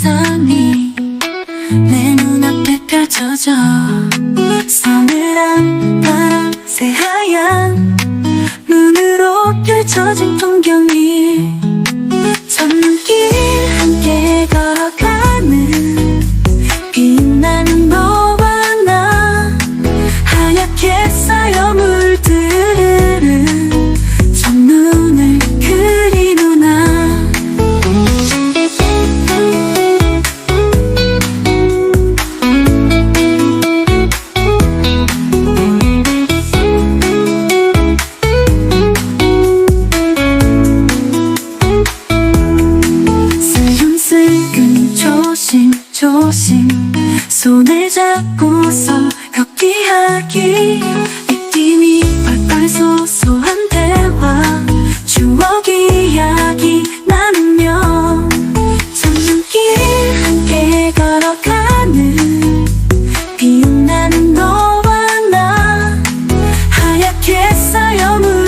시선이 내 눈앞에 펼쳐져. 서늘한 바람 새하얀 눈으로 펼쳐진 풍경이 첫눈길 함께 걸어가는 빛나는 너와 나 하얗게 쌓여 물 조심조심 손을 잡고서 걷기 하기. 느낌이 펄펄 소소한 대화 추억 이야기 나누며 첫눈길 함께 걸어가는 빛나는 너와 나 하얗게 쌓여 물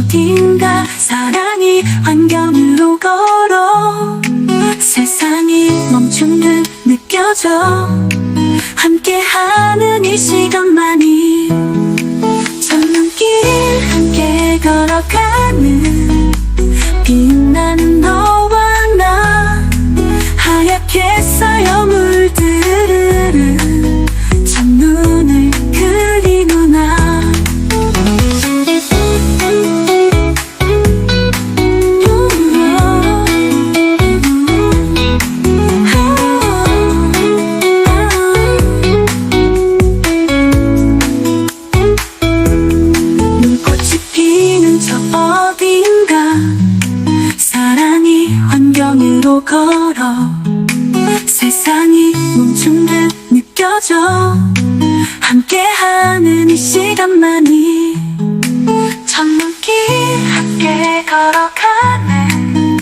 어딘가 사랑이 환경으로 걸어 세상이 멈춘 듯 느껴져 함께하는 이 시간만이 첫눈길 함께 걸어가는 빛 걸어 세상이 멈춘 듯 느껴져 함께하는 이 시간만이 첫눈길 함께 걸어가는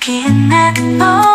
빛나는 너